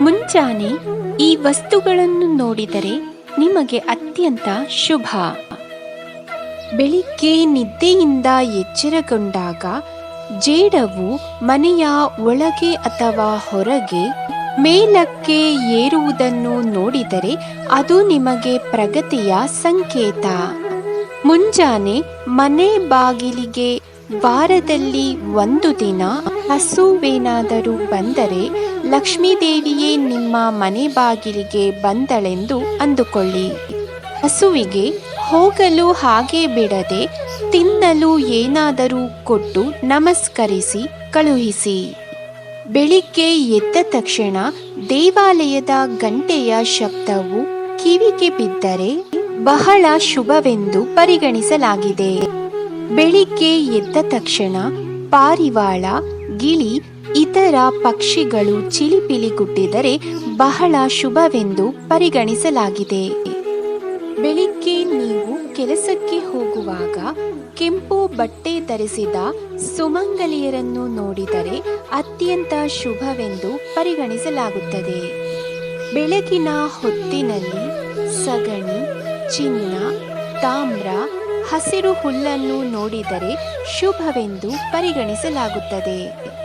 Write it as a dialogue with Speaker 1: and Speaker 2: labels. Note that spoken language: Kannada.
Speaker 1: ಮುಂಜಾನೆ ಈ ವಸ್ತುಗಳನ್ನು ನೋಡಿದರೆ ನಿಮಗೆ ಅತ್ಯಂತ ಶುಭ. ಬೆಳಿಗ್ಗೆ ನಿದ್ದೆಯಿಂದ ಎಚ್ಚರಗೊಂಡಾಗ ಜೇಡವು ಮನೆಯ ಒಳಗೆ ಅಥವಾ ಹೊರಗೆ ಮೇಲಕ್ಕೆ ಏರುವುದನ್ನು ನೋಡಿದರೆ ಅದು ನಿಮಗೆ ಪ್ರಗತಿಯ ಸಂಕೇತ. ಮುಂಜಾನೆ ಮನೆ ಬಾಗಿಲಿಗೆ ವಾರದಲ್ಲಿ ಒಂದು ದಿನ ಹಸುವೇನಾದರೂ ಬಂದರೆ ಲಕ್ಷ್ಮೀದೇವಿಯೇ, ನಿಮ್ಮ ಮನೆ ಬಾಗಿಲಿಗೆ ಬಂದಳೆಂದು ಅಂದುಕೊಳ್ಳಿ. ಹಸುವಿಗೆ, ಹೋಗಲು ಹಾಗೆ ಬಿಡದೆ ತಿನ್ನಲು ಏನಾದರೂ ಕೊಟ್ಟು ನಮಸ್ಕರಿಸಿ, ಕಳುಹಿಸಿ. ಬೆಳಿಗ್ಗೆ ಎದ್ದ ತಕ್ಷಣ ದೇವಾಲಯದ ಗಂಟೆಯ ಶಬ್ದವು ಕಿವಿಗೆ ಬಿದ್ದರೆ ಬಹಳ ಶುಭವೆಂದು ಪರಿಗಣಿಸಲಾಗಿದೆ. ಬೆಳಿಗ್ಗೆ ಎದ್ದ ತಕ್ಷಣ ಪಾರಿವಾಳ, ಗಿಳಿ ಇತರ ಪಕ್ಷಿಗಳು ಚಿಲಿಪಿಲಿಗುಟ್ಟಿದರೆ ಬಹಳ ಶುಭವೆಂದು ಪರಿಗಣಿಸಲಾಗಿದೆ. ಬೆಳಿಗ್ಗೆ ನೀವು ಕೆಲಸಕ್ಕೆ ಹೋಗುವಾಗ ಕೆಂಪು ಬಟ್ಟೆ ಧರಿಸಿದ ಸುಮಂಗಲಿಯರನ್ನು ನೋಡಿದರೆ ಅತ್ಯಂತ ಶುಭವೆಂದು ಪರಿಗಣಿಸಲಾಗುತ್ತದೆ. ಬೆಳಗಿನ ಹೊತ್ತಿನಲ್ಲಿ ಸಗಣಿ, ಚಿನ್ನ, ತಾಮ್ರ, ಹಸಿರು ಹುಲ್ಲನ್ನು ನೋಡಿದರೆ ಶುಭವೆಂದು ಪರಿಗಣಿಸಲಾಗುತ್ತದೆ.